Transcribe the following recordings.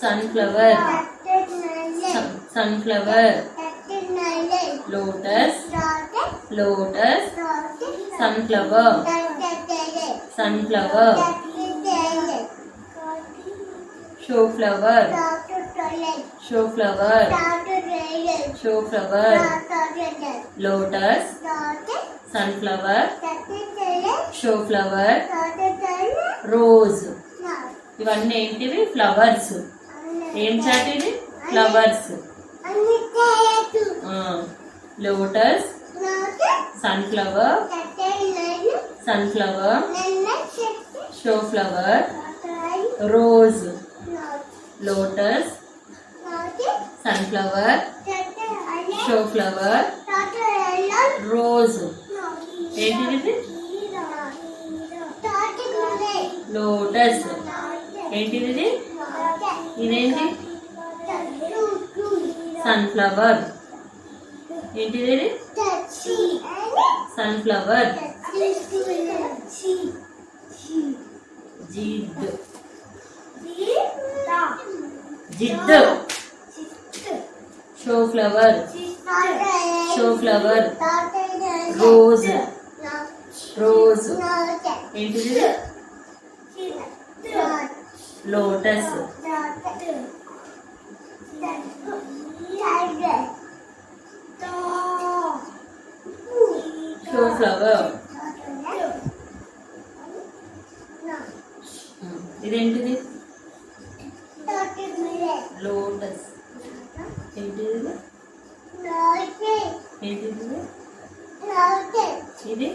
Sunflower sunflower lotus lotus sunflower sunflower shoe flower shoe flower shoe flower lotus sunflower shoe flower rose ఇవన్నీ ఏంటివి? Flowers ఏం chart ఇది? Flowers lotus sunflower sunflower shoe flower rose lotus sunflower shoe flower rose ఏంటిది lotus ఏంటిది ఇదేంటి? Sunflower ఏంటిది? Sunflower జిడ్ జిడ్ shoe flower shoe flower rose rose ఏంటిది? లోటస్ షో ఫ్లవర్ ఇదేంటిది లోటస్ ఏంటిది ఇది? ఏంటిది ఇది? ఇది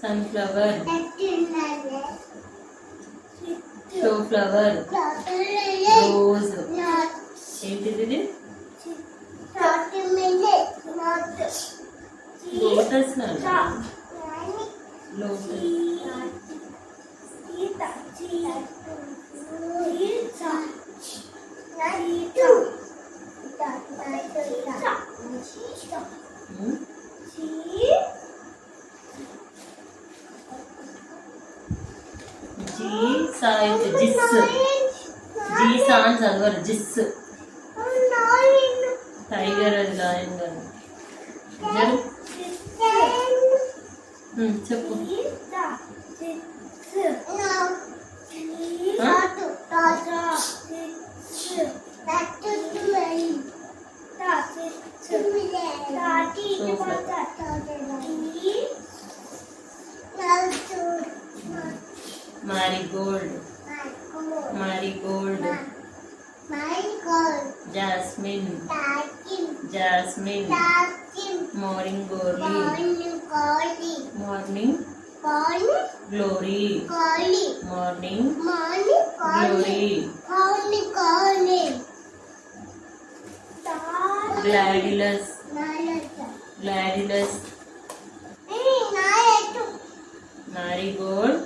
సన్ఫ్లవర్ షో ఫ్లవర్ రోజ్ ఏంటిది ఇది? Lotus lotus G Sai జిస్ G San చదవరు జిస్ టైగర్ అది లాయన్ చెప్పు. Marigold marigold jasmine. Jasmine. Morning glory morning glory morning glory gladiolus gladiolus marigold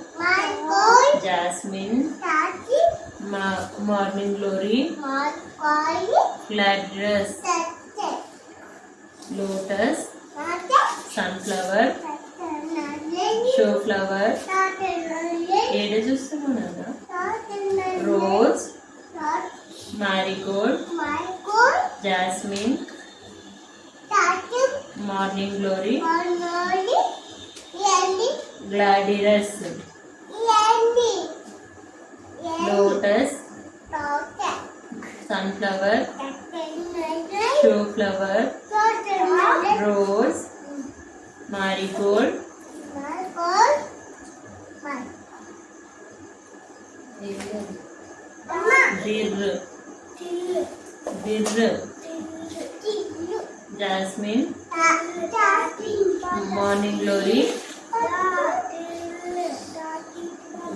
jasmine morning glory gladiolus lotus sunflower shoe flower ఏడ చూస్తున్నావు నాన్న? Rose marigold jasmine morning glory gladiolus lotus sunflower shoe flower rose marigold jasmine morning glory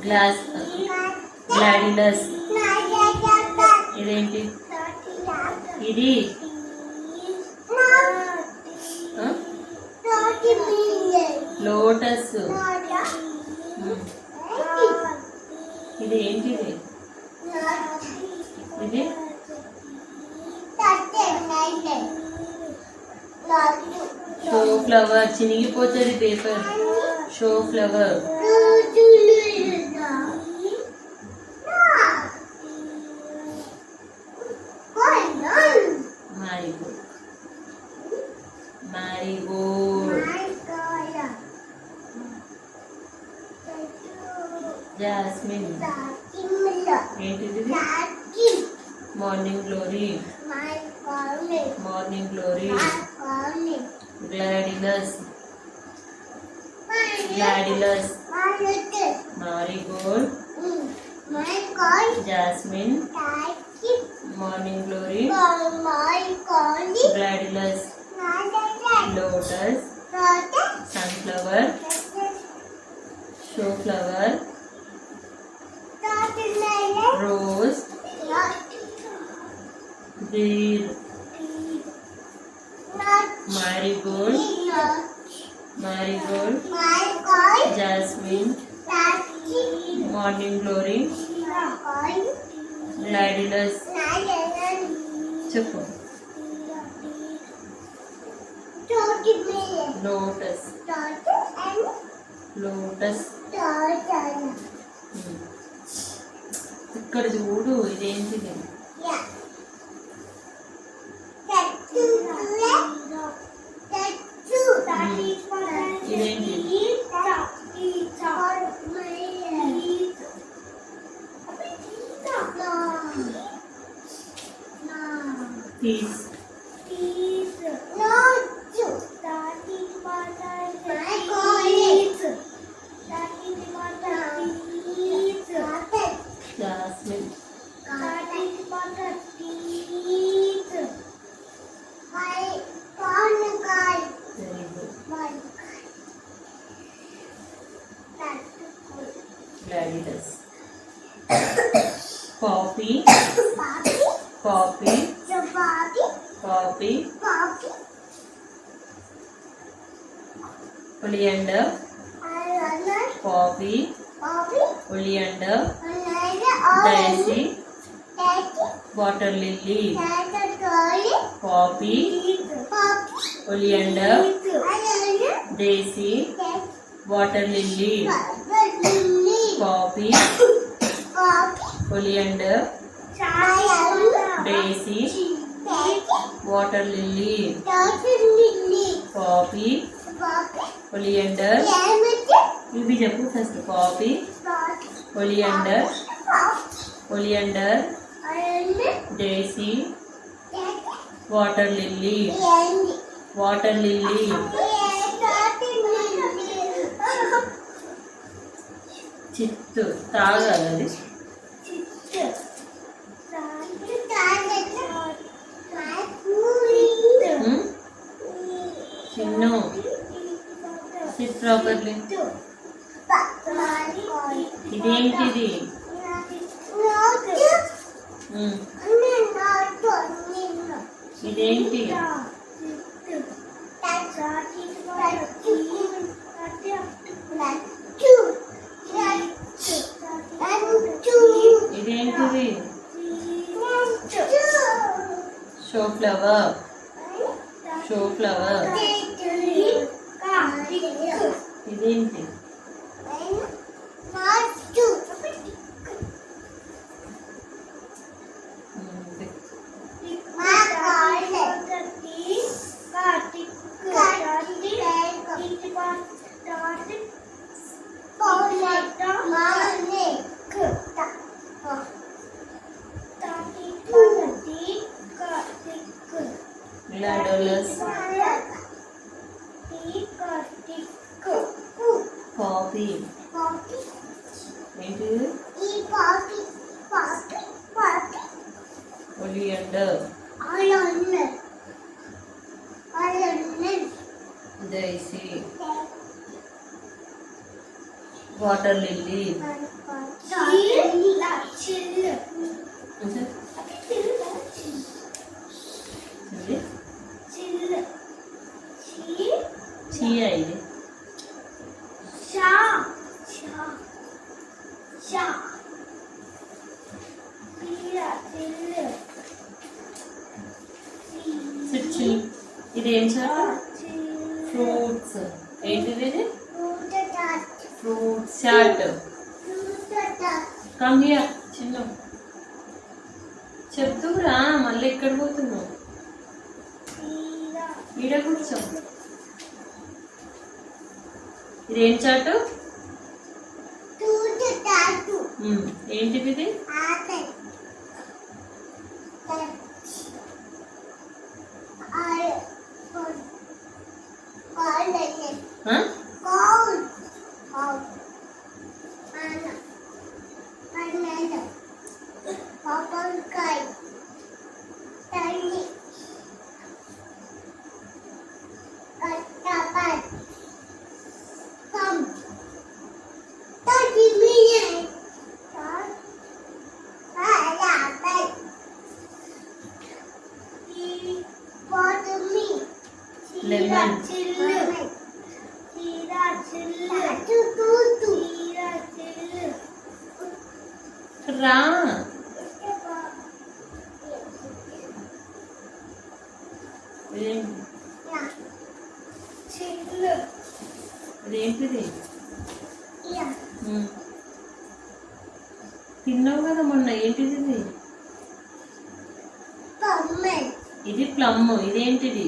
glass gladiolus ఇదేంటి ఇది lotus um. ఇది ఏంటిది ఇది? Shoe flower చినిగిపోతుంది paper shoe flower రోజులు జాస్మిన్ ఏంటిది morning glory morning glory gladiolus gladiolus marigold jasmine morning glory gladiolus lotus sunflower shoe flower rose beer marigold marigold jasmine morning glory gladiolus చెప్పు lotus lotus ఇక్కడ చూడు ఇదేంటిది ఇదేంటి piece jasmine oleander coffee oleander daisy water lily coffee oleander daisy water lily coffee oleander daisy water lily coffee oleander ఇవి చెప్పు first coffee oleander oleander daisy water lily water lily చిత్తు తాగాలి properly ఇదేంటిది? ఉమ్. ఇదేంటి? ఇదేంటిది? షో ఫ్లవర్ షో ఫ్లవర్ ఇదేంటి um, gladiolus coffee ఏంటిది oleander daisy water lily chia ఇది సిచ్చి ఇది ఏం చాట్ ఫ్రూట్స్ ఏంటిది ఇది ఫ్రూట్స్ చాట్ కమ్ హియర్ చిన్న చెప్తురా మళ్ళీ ఎక్కడ పోతున్నావు ఈడ కూర్చో ఇదేం చాటు? ఉమ్, ఏంటిది ఇది? Lemon. రా ఉమ్. తిన్నావు కదా మొన్న ఏంటిది ఇది ప్లమ్ ఇదేంటిది?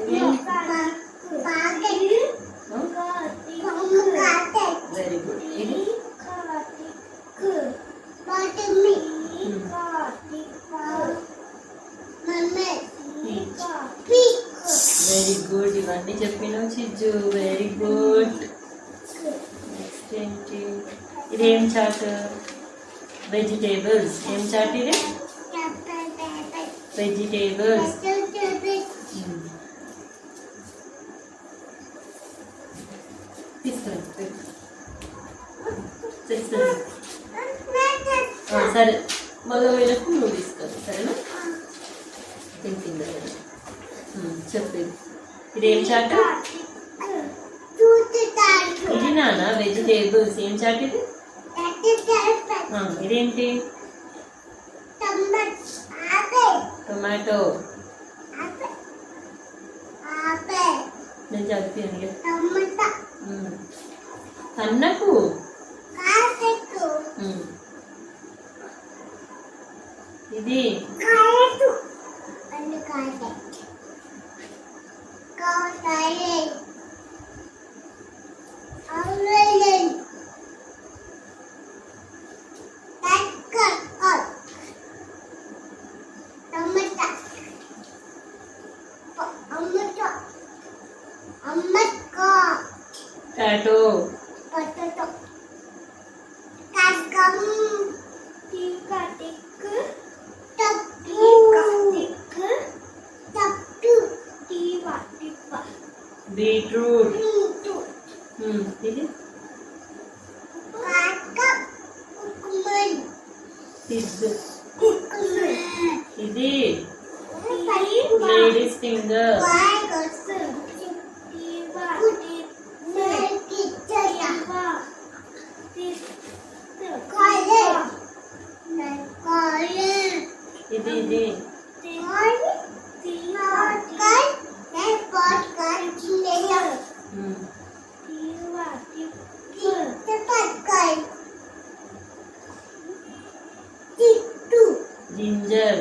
Mama. Tika. Tika. Very good ఇవన్నీ చెప్పినావు చిజ్జు వెరీ గుడ్ నెక్స్ట్ ఏంటి ఇదేం చాట్ వెజిటేబుల్స్ ఏం చాట్ ఇది వెజిటేబుల్స్ తెస్తుంది సరే. మగవేలకు నువ్వు తీసుకోవాలి సరేనా? తింటుంది చెప్పేది ఇదేం చాట్? ఇది నాన్న వెజిటేబుల్స్. ఏం చాట్ ఇది? ఇదేంటి? టొమాటో. నేను చదివానులే కన్నకు ఇది అమ్మక్క ఇది. ఇది. లేడీస్ ఫింగర్ जिंजर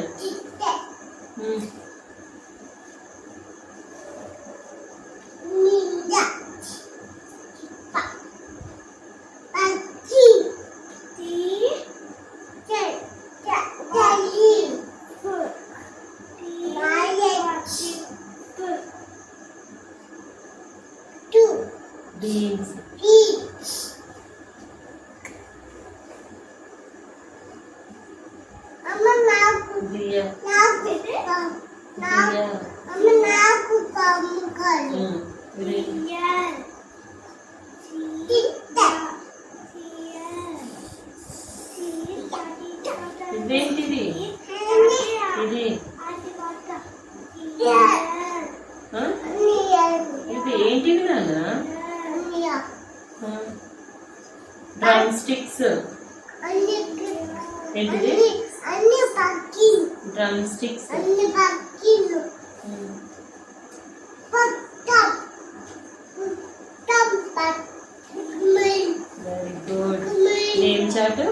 చాటు?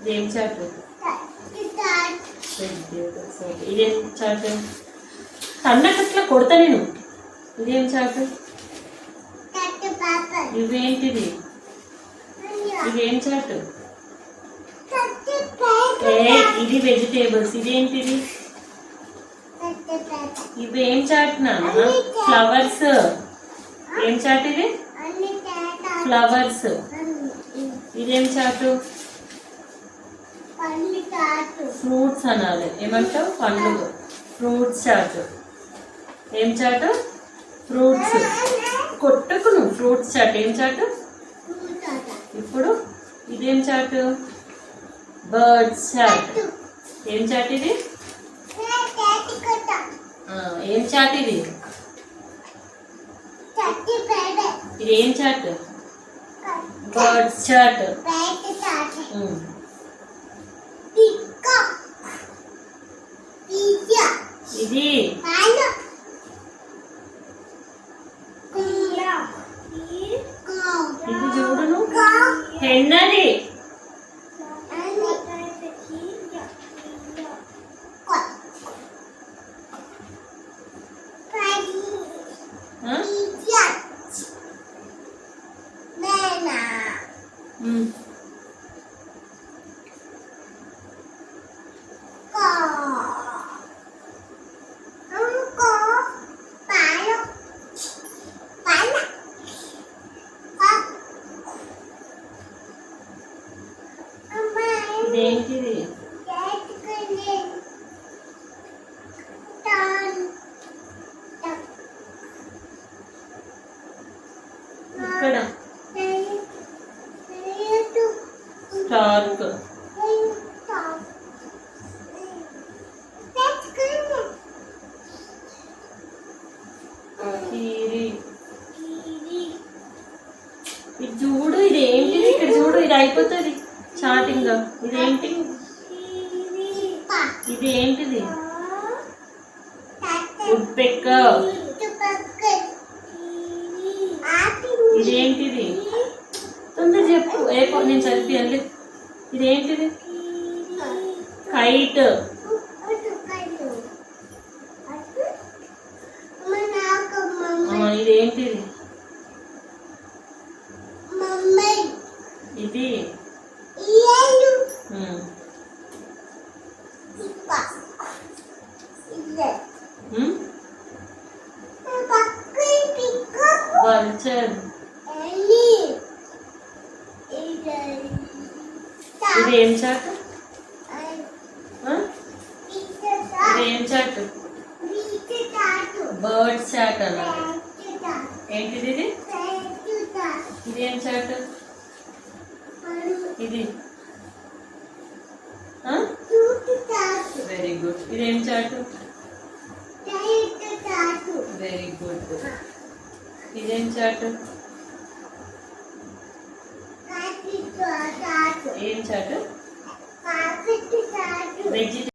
ఇదేం చాటు? ఇదేం చాటు? కన్నకట్ల కొడతా నేను. ఇదేం చాటు? ఇవేంటిది? ఇదేం చాటు? ఏ ఇది వెజిటేబుల్స్ ఇదేంటిది? ఇవేం చాట్ నాన్న? ఫ్లవర్స్ ఏం చాట్ ఇది ఫ్లవర్స్ ఇదేం చాటు? ఫ్రూట్స్ అనాలి. ఏమంటావు? పండ్లు. ఫ్రూట్స్ చాటు. ఏం చాటు? ఫ్రూట్స్. కొట్టకు నువ్వు ఫ్రూట్స్ చాట్. ఏం చాటు? ఇప్పుడు ఇదేం చాటు? Birds chat. ఏం చాట్ ఇది? ఏం చాట్ ఇది? ఇది ఏం చాట్? ఉమ్. పిక్క పిజ్జా ఇది. ఇది చూడును కో అమ్మాయి ఇదేంటిది పెక్క. ఇదేంటిది? తొందర చెప్పు. ఏ నేను చదివి ఇదేంటిది? కైట్ ఇదేంటిది ఇది ఉమ్. ఉమ్? వల్చర్ ఇది ఏం చాటు